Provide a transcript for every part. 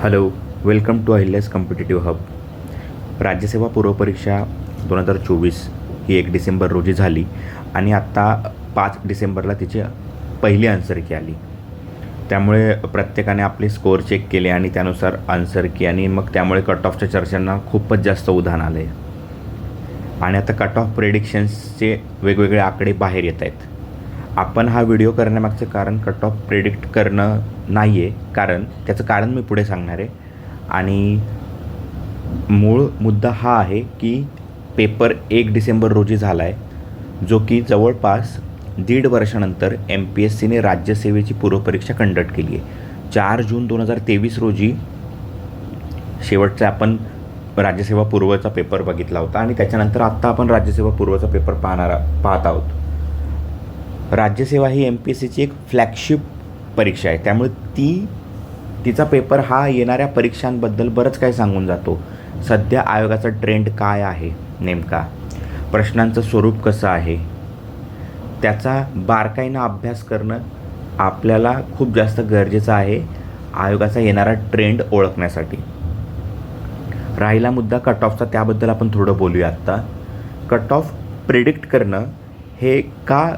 Hello welcome to Ahilya's competitive hub राज्यसेवा पूर्वपरीक्षा दोन हजार चोवीस ही एक डिसेंबर रोजी झाली आणि आत्ता पाच डिसेंबरला तिची पहिली आन्सर की आली. त्यामुळे प्रत्येकाने आपले स्कोअर चेक केले आणि त्यानुसार आन्सर की आणि मग त्यामुळे कट ऑफच्या चर्चांना खूपच जास्त उधाण आलं आहे आणि आता कट ऑफ प्रेडिक्शन्सचे वेगवेगळे आकडे बाहेर येत आहेत. आपण हा व्हिडिओ करण्यामागचं कारण कट ऑफ प्रेडिक्ट करणं नाही आहे कारण त्याचं कारण मी पुढे सांगणार आहे. आणि मूळ मुद्दा हा आहे की पेपर एक डिसेंबर रोजी झाला आहे जो की जवळपास दीड वर्षानंतर एम पी एस सीने राज्यसेवेची पूर्वपरीक्षा कंडक्ट केली आहे चार जून दोन हजार तेवीस रोजी शेवटचा आपण राज्यसेवा पूर्वचा पेपर बघितला होता आणि त्याच्यानंतर आत्ता आपण राज्यसेवा पूर्वचा पेपर पाहणार पाहत आहोत. राज्यसेवा ही एम पी एस सीची एक फ्लॅगशिप परीक्षा आहे. त्यामुळे ती तिचा पेपर हा येणाऱ्या परीक्षांबद्दल बरंच काही सांगून जातो. सध्या आयोगाचा ट्रेंड काय आहे नेमका? प्रश्नांचं स्वरूप कसं आहे? त्याचा बारकाईनं अभ्यास करणं आपल्याला खूप जास्त गरजेचं आहे आयोगाचा येणारा ट्रेंड ओळखण्यासाठी. राहिला मुद्दा कट ऑफचा त्याबद्दल आपण थोडं बोलूया आत्ता. कट ऑफ प्रिडिक्ट करणं हे का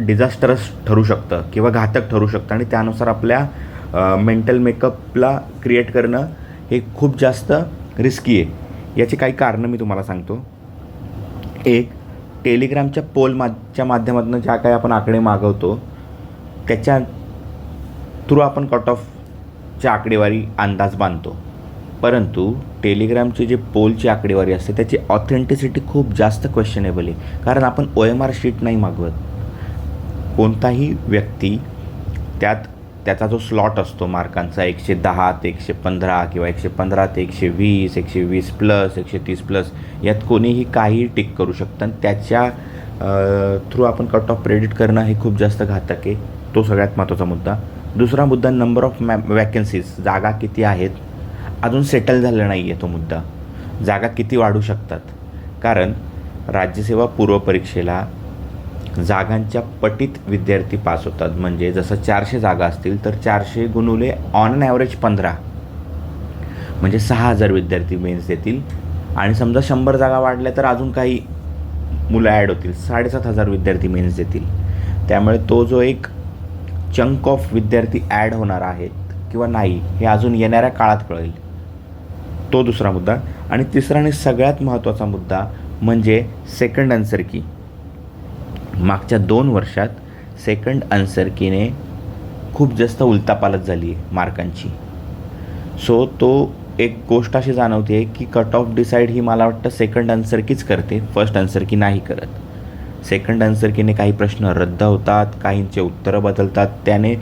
डिझास्टरस ठरू शकतं किंवा घातक ठरू शकतं. आणि त्यानुसार आपल्या मेंटल मेकअपला क्रिएट करणं हे खूप जास्त रिस्की आहे. याची काही कारणं मी तुम्हाला सांगतो. एक टेलिग्रामच्या पोल माच्या माध्यमातून ज्या काही आपण आकडे मागवतो त्याच्या थ्रू आपण कट ऑफच्या आकडेवारी अंदाज बांधतो. परंतु टेलिग्रामची जे पोलची आकडेवारी असते त्याची ऑथेंटिसिटी खूप जास्त क्वेश्चनेबल आहे. कारण आपण ओ एम आर शीट नाही मागवत. कोणताही व्यक्ती त्यात त्याचा जो स्लॉट असतो मार्कांचा एकशे दहा ते एकशे पंधरा किंवा एकशे पंधरा ते एकशे वीस एकशे वीस प्लस एकशे तीस प्लस यात कोणीही काही टिक करू शकतं. आणि त्याच्या थ्रू आपण कट ऑफ प्रेडिट करणं हे खूप जास्त घातक आहे. तो सगळ्यात महत्त्वाचा मुद्दा. दुसरा मुद्दा नंबर ऑफ मॅ वॅकन्सीज जागा किती आहेत? अजून सेटल झालं नाही आहे तो मुद्दा. जागा किती वाढू शकतात? कारण राज्यसेवा पूर्वपरीक्षेला जागांच्या पटीत विद्यार्थी पास होतात. म्हणजे जसं चारशे जागा असतील तर चारशे गुणुले ऑन अन ॲव्हरेज पंधरा. म्हणजे सहा हजार विद्यार्थी मेन्स देतील. आणि समजा शंभर जागा वाढल्या तर अजून काही मुलं ॲड होतील. साडेसात हजार विद्यार्थी मेन्स देतील. त्यामुळे तो जो एक चंक ऑफ विद्यार्थी ॲड होणार आहेत किंवा नाही हे अजून येणाऱ्या काळात कळेल. तो दुसरा मुद्दा. आणि तिसरा आणि सगळ्यात महत्त्वाचा मुद्दा म्हणजे सेकंड आन्सर की मागच्या दोन वर्षात सेकंड अन्सरकीने खूप जास्त उलतापालत झाली आहे मार्कांची. सो तो एक गोष्ट अशी जाणवते की कट ऑफ डिसाईड ही मला वाटतं सेकंड अन्सरकीच करते फर्स्ट अन्सरकी नाही करत. सेकंड अन्सरकीने काही प्रश्न रद्द होतात काहींचे उत्तरं बदलतात त्याने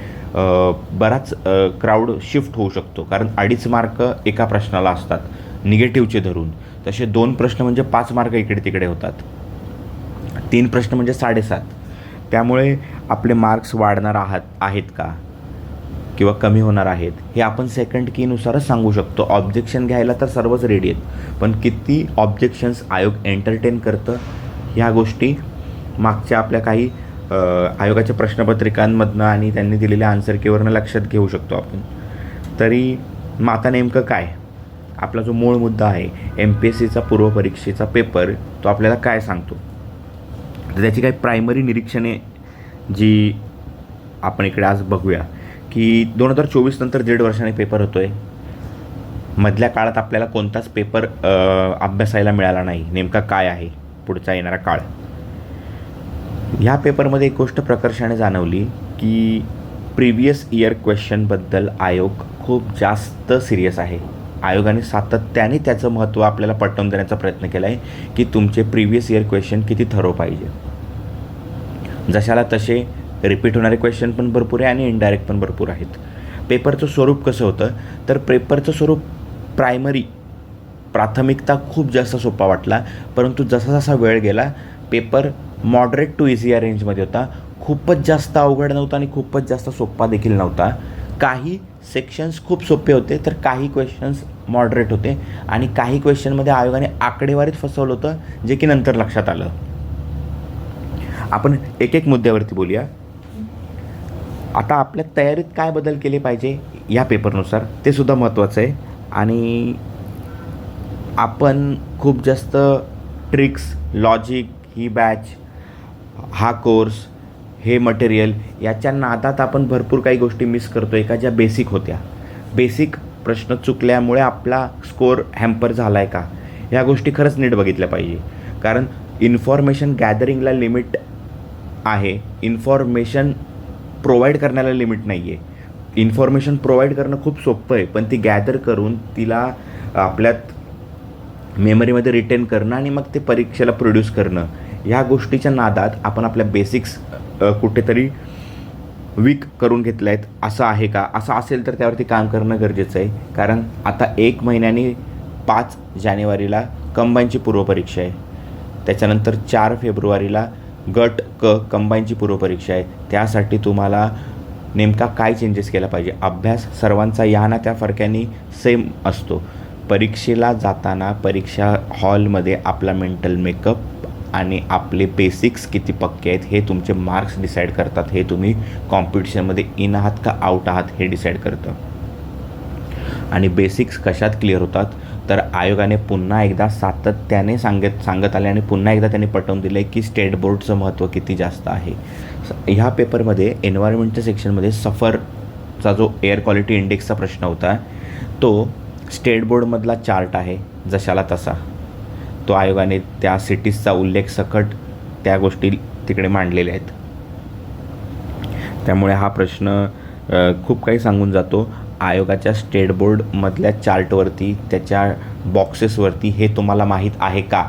बराच क्राऊड शिफ्ट होऊ शकतो. कारण अडीच मार्क एका प्रश्नाला असतात निगेटिव्हचे धरून. तसे दोन प्रश्न म्हणजे पाच मार्क इकडे तिकडे होतात. तीन प्रश्न म्हणजे साडेसात. त्यामुळे आपले मार्क्स वाढणार आहात आहेत का? किंवा कमी होणार आहेत हे आपण सेकंड कीनुसारच सांगू शकतो. ऑब्जेक्शन घ्यायला तर सर्वच रेडी आहेत. पण किती ऑब्जेक्शन्स आयोग एंटरटेन करतं ह्या गोष्टी मागच्या आपल्या काही आयोगाच्या प्रश्नपत्रिकांमधनं आणि त्यांनी दिलेल्या आन्सर केवरनं लक्षात घेऊ शकतो आपण. तरी मग आता नेमकं काय? आपला जो मूळ मुद्दा आहे एम पी एस सीचा पूर्वपरीक्षेचा पेपर तो आपल्याला काय सांगतो? तर त्याची काही प्रायमरी निरीक्षणे जी आपण इकडे आज बघूया. की दोन हजार चोवीस नंतर दीड वर्षाने पेपर होतो आहे मधल्या काळात आपल्याला कोणताच पेपर अभ्यासायला मिळाला नाही. नेमका काय आहे? पुढचा येणारा काळ. ह्या पेपरमध्ये एक गोष्ट प्रकर्षाने जाणवली की प्रिव्हियस इयर क्वेश्चनबद्दल आयोग खूप जास्त सिरियस आहे. आयोगाने सातत्याने त्याचं महत्त्व आपल्याला पटवून देण्याचा प्रयत्न केला आहे की तुमचे प्रिव्हियस इयर क्वेश्चन किती थरो पाहिजे. जशाला तसे रिपीट होणारे क्वेश्चन पण भरपूर आहे आणि इनडायरेक्ट पण भरपूर आहेत. पेपरचं स्वरूप कसं होतं? तर पेपरचं स्वरूप प्रायमरी प्राथमिकता खूप जास्त सोपा वाटला परंतु जसा जसा वेळ गेला पेपर मॉडरेट टू इझी या रेंजमध्ये होता. खूपच जास्त अवघड नव्हता आणि खूपच जास्त सोपा देखील नव्हता. काही सेक्शन्स खूप सोपे होते तर काही क्वेश्चन्स मॉडरेट होते. आणि काही क्वेश्चनमध्ये आयोगाने आकडेवारीत फसवलं होतं जे की नंतर लक्षात आलं. आपण एक एक मुद्द्यावरती बोलूया. आता आपल्या तयारीत काय बदल केले पाहिजे या पेपरनुसार ते सुद्धा महत्त्वाचं आहे. आणि आपण खूप जास्त ट्रिक्स लॉजिक ही बॅच हा कोर्स हे मटेरियल याच्या नादात आपण भरपूर काही गोष्टी मिस करतो एका ज्या बेसिक होत्या? बेसिक प्रश्न चुकल्यामुळे आपला स्कोअर हॅम्पर झाला आहे का? ह्या गोष्टी खरंच नीट बघितल्या पाहिजे. कारण इन्फॉर्मेशन गॅदरिंगला लिमिट आहे. इन्फॉर्मेशन प्रोव्हाइड करण्याला लिमिट नाही आहे इन्फॉर्मेशन प्रोव्हाइड करणं खूप सोपं आहे पण ती गॅदर करून तिला आपल्यात मेमरीमध्ये रिटेन करणं आणि मग ते परीक्षेला प्रोड्यूस करणं ह्या गोष्टीच्या नादात आपण आपल्या बेसिक्स कुठेतरी वीक करून घेतले आहेत असं आहे का? असं असेल तर त्यावरती काम करणं गरजेचं आहे. कारण आता एक महिन्याने पाच जानेवारीला कंबाईनची पूर्वपरीक्षा आहे. त्याच्यानंतर चार फेब्रुवारीला गट क कंबाईनची पूर्वपरीक्षा आहे. त्यासाठी तुम्हाला नेमका काय चेंजेस केला पाहिजे? अभ्यास सर्वांचा या ना त्या फरक्याने सेम असतो. परीक्षेला जाताना परीक्षा हॉलमध्ये आपला मेंटल मेकअप आणि आपले बेसिक्स किती पक्के आहेत हे तुमचे मार्क्स डिसाईड करतात हे तुम्ही कॉम्पिटिशनमध्ये इन आहात का आउट आहात हे डिसाईड करतं. आणि बेसिक्स कशात क्लिअर होतात? तर आयोगाने पुन्हा एकदा सातत्याने सांगत सांगत आले आणि पुन्हा एकदा त्यांनी पटवून दिले की स्टेट बोर्डचं महत्त्व किती जास्त आहे. स- ह्या पेपरमध्ये एन्व्हायरमेंटच्या सेक्शनमध्ये सफरचा जो एअर क्वालिटी इंडेक्सचा प्रश्न होता तो स्टेट बोर्डमधला चार्ट आहे जशाला तसा. तो आयोगाने त्या सिटीजचा उल्लेख सकट त्या गोष्टी तिकडे मांडलेल्या आहेत. त्यामुळे हा प्रश्न खूप काही सांगून जातो. आयोगाच्या स्टेट बोर्डमधल्या चार्टवरती त्याच्या बॉक्सेसवरती हे तुम्हाला माहीत आहे का?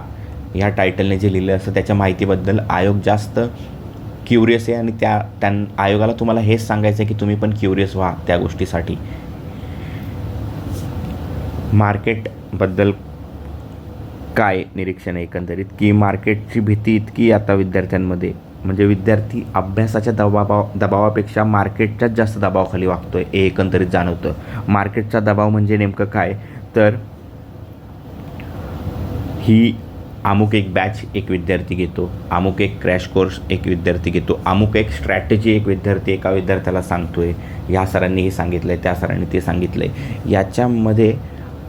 ह्या टायटलने जे लिहिलं असतं त्याच्या माहितीबद्दल आयोग जास्त क्युरियस आहे आणि त्या त्यां आयोगाला तुम्हाला हेच सांगायचं आहे की तुम्ही पण क्युरियस व्हा त्या गोष्टीसाठी. मार्केटबद्दल काय निरीक्षण आहे एकंदरीत? की मार्केटची भीती इतकी आता विद्यार्थ्यांमध्ये? म्हणजे विद्यार्थी अभ्यासाच्या दबावा दबावापेक्षा मार्केटच्याच जास्त दबावाखाली वागतो आहे हे एकंदरीत जाणवतं. मार्केटचा दबाव म्हणजे नेमकं काय? तर ही अमुक एक बॅच एक विद्यार्थी घेतो अमुक एक क्रॅश कोर्स एक विद्यार्थी घेतो अमुक एक स्ट्रॅटेजी एक विद्यार्थी एका विद्यार्थ्याला सांगतो आहे ह्या सरांनी हे सांगितलं आहे त्या सरांनी ते सांगितलं आहे याच्यामध्ये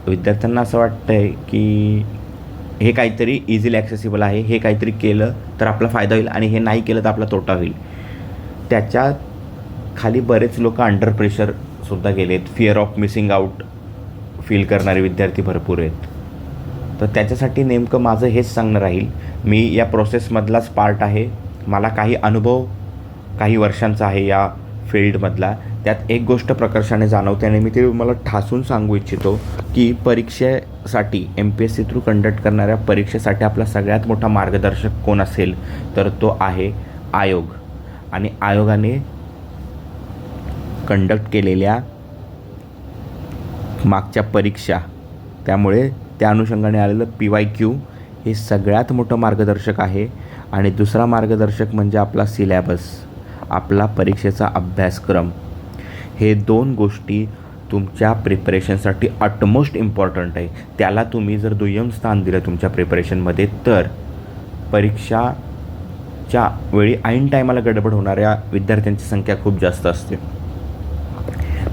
विद्यार्थ्यांना असं वाटतं आहे की हे काहीतरी इझिली ॲक्सेसिबल आहे. हे काहीतरी केलं तर आपला फायदा होईल आणि हे नाही केलं तर आपला तोटा होईल. त्याच्याखाली बरेच लोक अंडर प्रेशरसुद्धा गेलेत. Fear of missing out feel करणारे विद्यार्थी भरपूर आहेत. तर त्याच्यासाठी नेमकं माझं हेच सांगणं राहील. मी या प्रोसेसमधलाच पार्ट आहे. मला काही अनुभव काही वर्षांचा आहे या फील्डमधला त्यात एक गोष्ट प्रकर्षाने जाणवते आणि मी ते मला ठासून सांगू इच्छितो की परीक्षेसाठी M P S C through conduct करणाऱ्या परीक्षेसाठी आपला सगळ्यात मोठा मार्गदर्शक कोण असेल तर तो आहे आयोग. आणि आयोगाने कंडक्ट केलेल्या मागच्या परीक्षा त्यामुळे त्या अनुषंगाने आलेलं पी वाय क्यू हे सगळ्यात मोठं मार्गदर्शक आहे. आणि दुसरा मार्गदर्शक म्हणजे आपला सिलॅबस आपला परीक्षेचा अभ्यासक्रम. हे दोन गोष्टी तुमच्या प्रिपरेशनसाठी अटमोस्ट इम्पॉर्टंट आहे. त्याला तुम्ही जर दुय्यम स्थान दिलं तुमच्या प्रिपरेशनमध्ये तर परीक्षाच्या वेळी ऐन टायमाला गडबड होणाऱ्या विद्यार्थ्यांची संख्या खूप जास्त असते.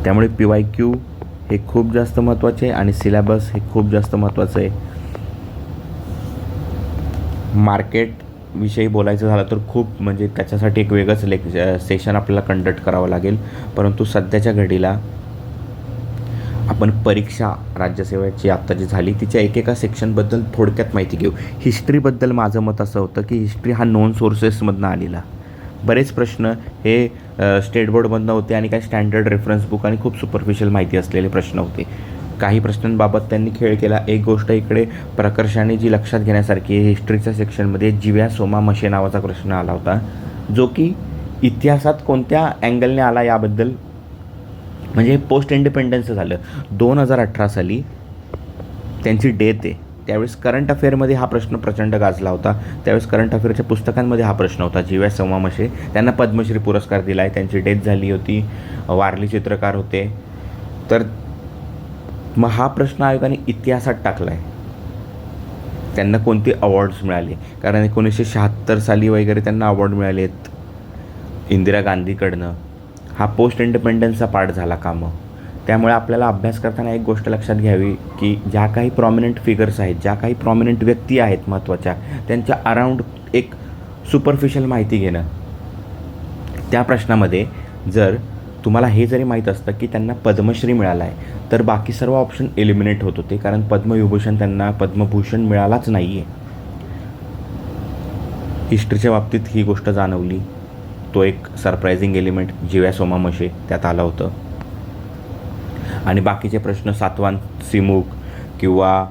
त्यामुळे पी वाय क्यू हे खूप जास्त महत्त्वाचे आहे आणि सिलेबस हे खूप जास्त महत्त्वाचं आहे. मार्केट विषयी बोलायचं झालं तर खूप म्हणजे त्याच्यासाठी एक वेगळंच लेक सेशन आपल्याला कंडक्ट करावं लागेल. परंतु सध्याच्या घडीला आपण परीक्षा राज्यसेवेची आत्ता जी झाली तिच्या एकेका सेक्शनबद्दल थोडक्यात माहिती घेऊ. हिस्ट्रीबद्दल माझं मत असं होतं की हिस्ट्री हा नॉन सोर्सेसमधनं आलेला. बरेच प्रश्न हे स्टेट बोर्डमधनं होते आणि काही स्टँडर्ड रेफरन्स बुक आणि खूप सुपरफिशियल माहिती असलेले प्रश्न होते. काही प्रश्नांबाबत त्यांनी खेळ केला. एक गोष्ट इकडे प्रकर्षाने जी लक्षात घेण्यासारखी आहे हिस्ट्रीच्या सेक्शनमध्ये जिव्या सोमा मशे नावाचा प्रश्न आला होता जो की इतिहासात कोणत्या अँगलने आला याबद्दल म्हणजे पोस्ट इंडिपेंडन्स झालं. दोन हजार अठरा साली त्यांची डेथ आहे. त्यावेळेस करंट अफेअरमध्ये हा प्रश्न प्रचंड गाजला होता. त्यावेळेस करंट अफेअरच्या पुस्तकांमध्ये हा प्रश्न होता जिव्या सोमामशे त्यांना पद्मश्री पुरस्कार दिला आहे त्यांची डेथ झाली होती. वारली चित्रकार होते. तर मग हा प्रश्न आयोगाने इतिहासात टाकला आहे त्यांना कोणते अवॉर्ड्स मिळाले? कारण एकोणीसशे शहात्तर साली वगैरे त्यांना अवॉर्ड मिळाले आहेत इंदिरा गांधीकडनं. हा पोस्ट इंडिपेंडन्सचा पार्ट झाला कामं. त्यामुळे आपल्याला अभ्यास करताना एक गोष्ट लक्षात घ्यावी की ज्या काही प्रॉमिनंट फिगर्स आहेत ज्या काही प्रॉमिनंट व्यक्ती आहेत महत्त्वाच्या त्यांच्या अराउंड एक सुपरफिशियल माहिती घेणं. त्या प्रश्नामध्ये जर तुम्हाला हे जरी माहीत असतं की त्यांना पद्मश्री मिळाला आहे तर बाकी सर्व ऑप्शन एलिमिनेट होत होते. कारण पद्मविभूषण त्यांना पद्मभूषण मिळालाच नाही आहे हिस्ट्रीच्या बाबतीत ही गोष्ट जाणवली. तो एक सरप्रायझिंग एलिमेंट जिव्या सोमामशे त्यात आलं होतं. आणि बाकीचे प्रश्न सातवान सिमुक किंवा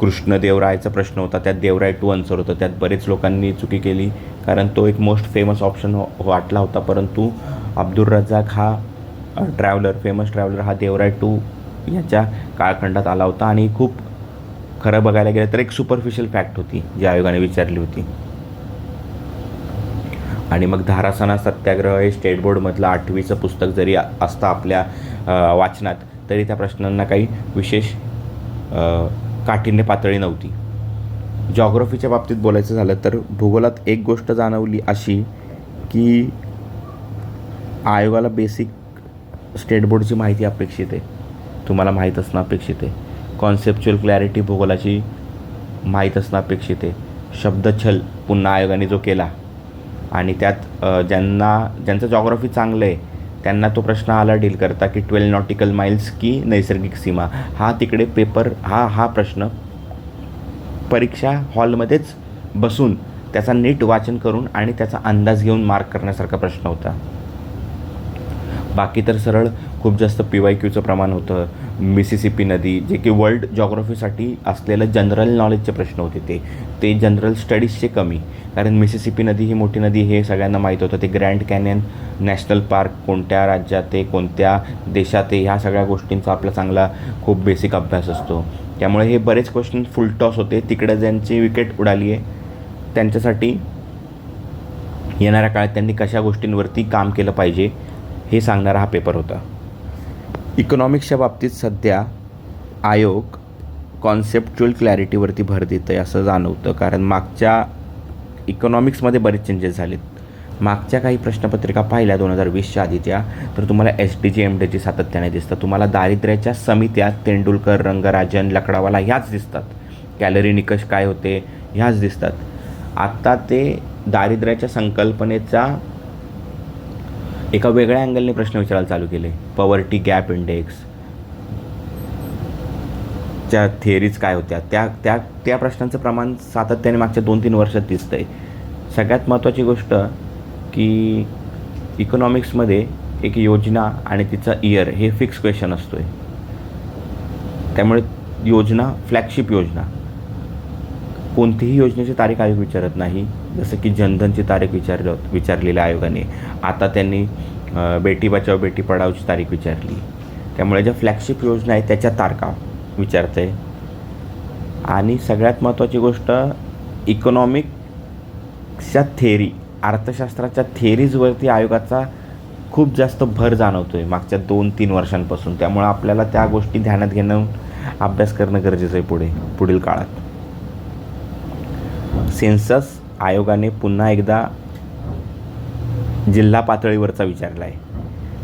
कृष्णदेवरायचा प्रश्न होता. त्यात देवराय टू आन्सर होतं. त्यात बरेच लोकांनी चुकी केली. कारण तो एक मोस्ट फेमस ऑप्शन वाटला होता. परंतु अब्दुल रजाक हा ट्रॅव्हलर फेमस ट्रॅव्हलर हा देवराय टू याच्या काळखंडात आला होता आणि खूप खरं बघायला गेलं तर एक सुपरफिशियल फॅक्ट होती जी आयोगाने विचारली होती. आणि मग धारासना सत्याग्रह हे स्टेट बोर्डमधलं आठवीचं पुस्तक जरी असतं आपल्या वाचनात तरी त्या प्रश्नांना काही विशेष काठिण्य पातळी नव्हती. जॉग्रफीच्या बाबतीत बोलायचं झालं तर भूगोलात एक गोष्ट जाणवली अशी की आयोगाला बेसिक स्टेट बोर्डची माहिती अपेक्षित आहे. तुम्हाला माहीत असणं अपेक्षित आहे. कॉन्सेप्च्युअल क्लॅरिटी भूगोलाची माहीत असणं अपेक्षित आहे. शब्दछल पुन्हा आयोगाने जो केला आणि त्यात ज्यांना ज्यांचं जॉग्रफी चांगलं आहे त्यांना तो प्रश्न आला डील करता की ट्वेल्व नॉटिकल माइल्स की नैसर्गिक सीमा. हा तिकडे पेपर हा हा प्रश्न परीक्षा हॉलमध्येच बसून त्याचा नीट वाचन करून आणि त्याचा अंदाज घेऊन मार्क करण्यासारखा प्रश्न होता. बाकी तर सरळ खूप जास्त पी वाय क्यूचं प्रमाण होतं. मिसिसिपी नदी जे की वर्ल्ड जॉग्रफीसाठी असलेलं जनरल नॉलेजचे प्रश्न होते ते. ते जनरल स्टडीजचे कमी. कारण मिसिसिपी नदी ही मोठी नदी हे सगळ्यांना माहीत होतं. ते ग्रँड कॅनियन नॅशनल पार्क कोणत्या राज्यात आहे कोणत्या देशात आहे ह्या सगळ्या गोष्टींचा आपला चांगला खूप बेसिक अभ्यास असतो. त्यामुळे हे बरेच क्वेश्चन फुल टॉस होते. तिकडे ज्यांची विकेट उडाली आहे त्यांच्यासाठी येणाऱ्या काळात त्यांनी कशा गोष्टींवरती काम केलं पाहिजे हे सांगणारा हा पेपर होता. इकॉनॉमिक्सच्या बाबतीत सध्या आयोग कॉन्सेप्च्युअल क्लॅरिटीवरती भर देतं आहे असं जाणवतं. कारण मागच्या इकॉनॉमिक्समध्ये बरेच चेंजेस झालेत. मागच्या काही प्रश्नपत्रिका पाहिल्या दोन हजार वीसच्या आधी त्या. तर तुम्हाला S D G M D G सातत्याने दिसतं तुम्हाला दारिद्र्याच्या समित्या तेंडुलकर रंगराजन लकडावाला ह्याच दिसतात. कॅलरी निकष काय होते ह्याच दिसतात. आत्ता ते दारिद्र्याच्या संकल्पनेचा एका वेगळ्या अँगलने प्रश्न विचारायला चालू केले. पॉवर्टी गॅप इंडेक्स च्या थिअरीज काय होत्या? त्या त्या त्या प्रश्नांचं प्रमाण सातत्याने मागच्या दोन तीन वर्षात दिसतं आहे सगळ्यात महत्त्वाची गोष्ट की इकॉनॉमिक्समध्ये एक योजना आणि तिचा इयर हे फिक्स क्वेश्चन असतो आहे त्यामुळे योजना फ्लॅगशिप योजना. कोणतीही योजनेची तारीख आयोग विचारत नाही. जसं की जनधनची तारीख विचारलं विचारलेल्या आयोगाने. आता त्यांनी बेटी बचाव बेटी पढावची तारीख विचारली. त्यामुळे ज्या फ्लॅगशिप योजना आहेत त्याच्या तारखा विचारते आणि सगळ्यात महत्त्वाची गोष्ट इकॉनॉमिक्सच्या थेरी अर्थशास्त्राच्या थेरीजवरती आयोगाचा खूप जास्त भर जाणवतो आहे मागच्या दोन तीन वर्षांपासून. त्यामुळं आपल्याला त्या गोष्टी ध्यानात घेणं अभ्यास करणं गरजेचं आहे पुढे पुढील काळात. सेन्सस आयोगाने पुन्हा एकदा जिल्हा पातळीवरचा विचारला आहे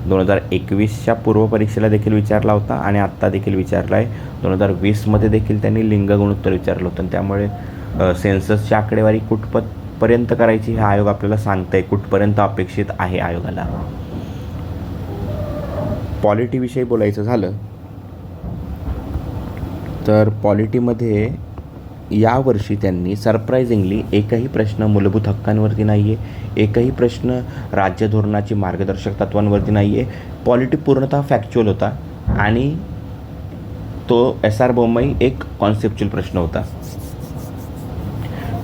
दोन हजार एकवीसच्या पूर्वपरीक्षेला देखील विचारला होता आणि आत्ता देखील विचारला आहे दोन हजार वीसमध्ये देखील त्यांनी लिंग गुणोत्तर विचारलं होतं. त्यामुळे सेन्ससची आकडेवारी कुठपतपर्यंत करायची हे आयोग आपल्याला सांगतं आहे कुठपर्यंत अपेक्षित आहे आयोगाला? पॉलिटीविषयी बोलायचं झालं तर पॉलिटीमध्ये यावर्षी त्यांनी सरप्रायझिंगली एकही प्रश्न मूलभूत हक्कांवरती नाही आहे एकही प्रश्न राज्य धोरणाची मार्गदर्शक तत्वांवरती नाही आहे पॉलिटी पूर्णतः फॅक्च्युअल होता आणि तो एस आर बोम्मई एक कॉन्सेप्च्युअल प्रश्न होता.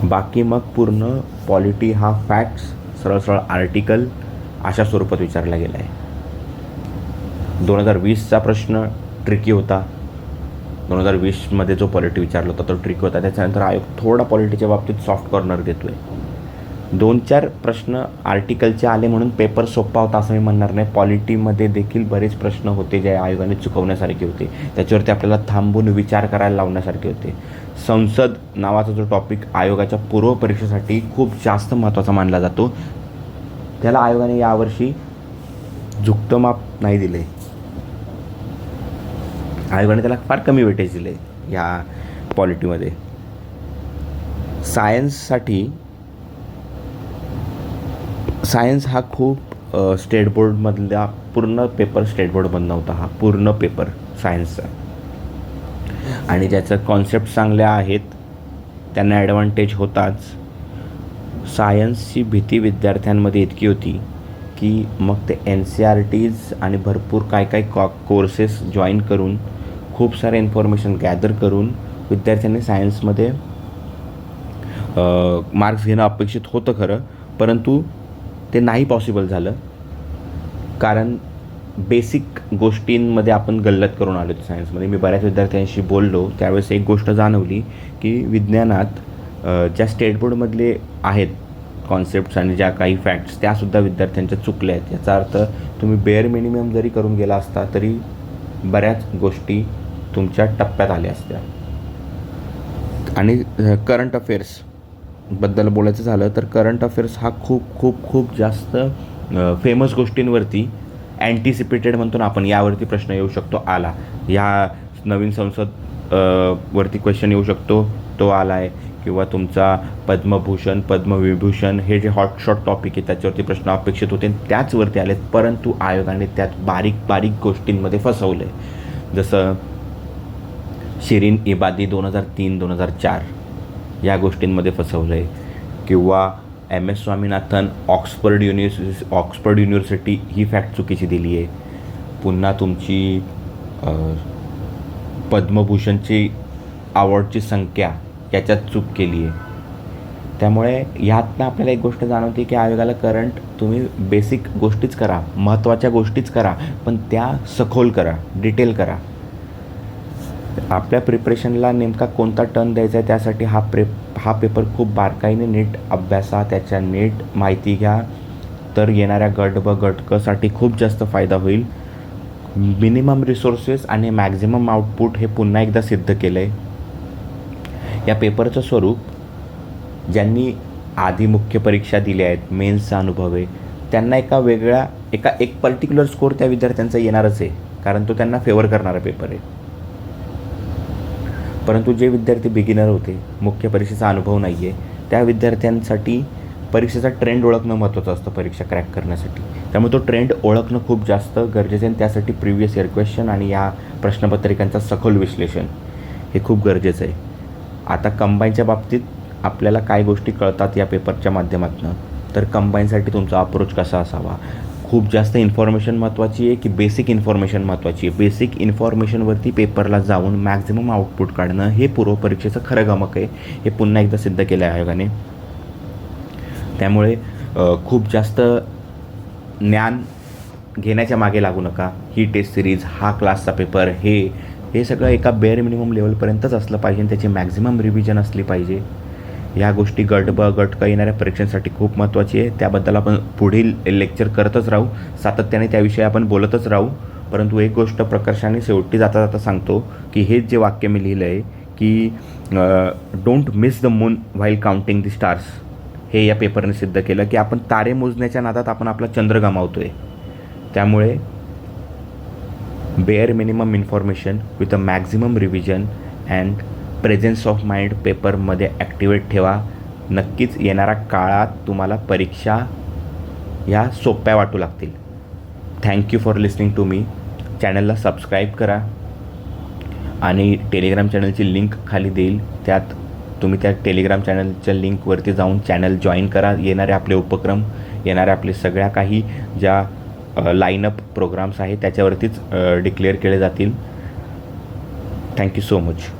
बाकी मग पूर्ण पॉलिटी हा फॅक्ट्स सरळ सरळ आर्टिकल अशा स्वरूपात विचारला गेला आहे दोन हजार वीसचा प्रश्न ट्रिकी होता. दोन हजार वीसमध्ये जो पॉलिटी विचारला होता तो ट्रिक होता. त्याच्यानंतर आयोग थोडा पॉलिटीच्या बाबतीत सॉफ्ट कॉर्नर देतो आहे दोन चार प्रश्न आर्टिकलचे आले म्हणून पेपर सोपा होता असं मी म्हणणार नाही. पॉलिटीमध्ये देखील बरेच प्रश्न होते जे आयोगाने चुकवण्यासारखे होते. त्याच्यावरती आपल्याला थांबून विचार करायला लावण्यासारखे होते. संसद नावाचा जो टॉपिक आयोगाच्या पूर्वपरीक्षेसाठी खूप जास्त महत्त्वाचा मानला जातो. त्याला आयोगाने यावर्षी झुकतं माप नाही दिले. आयोगाने त्याला फार कमी वेटेज दिले या पॉलिटीमध्ये सायन्ससाठी सायन्स हा खूप स्टेट बोर्डमधला पूर्ण पेपर स्टेट बोर्डमधनं होता हा पूर्ण पेपर सायन्सचा. आणि ज्याचं कॉन्सेप्ट चांगल्या आहेत त्यांना ॲडव्हान्टेज होताच. सायन्सची भीती विद्यार्थ्यांमध्ये इतकी होती की मग ते एन सी आर टीज आणि भरपूर काय काय कॉ कोर्सेस जॉईन करून खूप सारे इन्फॉर्मेशन गॅदर करून विद्यार्थ्यांनी सायन्समध्ये मार्क्स घेणं अपेक्षित होतं खरं परंतु ते नाही पॉसिबल झालं. कारण बेसिक गोष्टींमध्ये आपण गल्लत करून आलो सायन्समध्ये मी बऱ्याच विद्यार्थ्यांशी बोललो त्यावेळेस एक गोष्ट जाणवली की विज्ञानात ज्या स्टेट बोर्डमधले आहेत कॉन्सेप्ट्स आणि ज्या काही फॅक्ट्स त्यासुद्धा विद्यार्थ्यांच्या चुकल्या आहेत. याचा अर्थ तुम्ही बेअर मिनिमम जरी करून गेला असता तरी बऱ्याच गोष्टी तुमच्या टप्प्यात आल्या असत्या. आणि करंट अफेअर्सबद्दल बोलायचं झालं तर करंट अफेअर्स हा खूप खूप खूप जास्त फेमस गोष्टींवरती अँटिसिपेटेड म्हणतो ना आपण यावरती प्रश्न येऊ शकतो आला. या नवीन संसद वरती क्वेश्चन येऊ शकतो तो आला आहे किंवा तुमचा पद्मभूषण पद्मविभूषण हे जे हॉटशॉट टॉपिक आहे त्याच्यावरती प्रश्न अपेक्षित होते त्याचवरती आलेत. परंतु आयोगाने त्यात बारीक बारीक गोष्टींमध्ये फसवलं आहे जसं शिरीन इबादी दोन हजार तीन दोन हजार चार या गोष्टींमध्ये फसवलं आहे किंवा M S Swaminathan Oxford University Oxford University ही फॅक्ट चुकीची दिली आहे. पुन्हा तुमची पद्मभूषणची अवॉर्डची संख्या याच्यात चूक केली आहे. त्यामुळे ह्यातनं आपल्याला एक गोष्ट जाणवते की आयोगाला करंट तुम्ही बेसिक गोष्टीच करा महत्त्वाच्या गोष्टीच करा पण त्या सखोल करा डिटेल करा. आपल्या प्रिपरेशनला नेमका कोणता टर्न द्यायचा आहे त्यासाठी हा प्रे हा पेपर खूप बारकाईने नीट अभ्यासा त्याच्या नीट माहिती घ्या. तर येणाऱ्या गट ब गटकसाठी खूप जास्त फायदा होईल. मिनिमम रिसोर्सेस आणि मॅक्झिमम आउटपुट हे पुन्हा एकदा सिद्ध केलं आहे या पेपरचं स्वरूप ज्यांनी आधी मुख्य परीक्षा दिल्या आहेत मेन्सचा अनुभव आहे त्यांना एका वेगळ्या एका एक पर्टिक्युलर स्कोर त्या विद्यार्थ्यांचा येणारच आहे. कारण तो त्यांना फेवर करणारा पेपर आहे. परंतु जे विद्यार्थी बिगिनर होते मुख्य परीक्षेचा अनुभव नाही आहे त्या विद्यार्थ्यांसाठी परीक्षेचा ट्रेंड ओळखणं महत्त्वाचं असतं परीक्षा क्रॅक करण्यासाठी. त्यामुळे तो ट्रेंड ओळखणं खूप जास्त गरजेचं आहे आणि त्यासाठी प्रिव्हियस इयर क्वेश्चन आणि या प्रश्नपत्रिकांचं सखोल विश्लेषण हे खूप गरजेचं आहे. आता कंबाईनच्या बाबतीत आपल्याला काय गोष्टी कळतात या पेपरच्या माध्यमातून? तर कंबाईनसाठी तुमचा अप्रोच कसा असावा? खूप जास्त इन्फॉर्मेशन महत्त्वाची आहे की बेसिक इन्फॉर्मेशन महत्त्वाची आहे. बेसिक इन्फॉर्मेशनवरती पेपरला जाऊन मॅक्झिमम आउटपुट काढणं हे पूर्वपरीक्षेचं खरं गमक आहे. हे पुन्हा एकदा सिद्ध केलं आहे आयोगाने. त्यामुळे खूप जास्त ज्ञान घेण्याच्या मागे लागू नका. ही टेस्ट सिरीज हा क्लासचा पेपर हे हे सगळं एका बेअर मिनिमम लेवलपर्यंतच असलं पाहिजे त्याची मॅक्झिमम रिव्हिजन असली पाहिजे. ह्या गोष्टी गट ब गट क येणाऱ्या परीक्षांसाठी खूप महत्त्वाची आहे. त्याबद्दल आपण पुढील लेक्चर करतच राहू. सातत्याने त्याविषयी आपण बोलतच राहू. परंतु एक गोष्ट प्रकर्षाने शेवटी जाता जाता सांगतो की हेच जे वाक्य मी लिहिलं आहे की don't miss the moon while counting the stars हे या पेपरने सिद्ध केलं की आपण तारे मोजण्याच्या नादात आपण आपला चंद्र गमावतो आहे त्यामुळे bare minimum information with a maximum revision and presence of mind पेपरमध्ये ॲक्टिवेट ठेवा. नक्कीच येणाऱ्या काळात तुम्हाला परीक्षा ह्या सोप्या वाटू लागतील. Thank you for listening to me चॅनलला सबस्क्राईब करा. आणि टेलिग्राम चॅनलची लिंक खाली देईल. त्यात तुम्ही त्या टेलिग्राम चॅनलच्या लिंकवरती जाऊन चॅनल जॉईन करा. येणारे आपले उपक्रम येणाऱ्या आपले सगळ्या काही ज्या लाईनअप प्रोग्राम्स आहेत त्याच्यावरतीच डिक्लेअर केले जातील. Thank you so much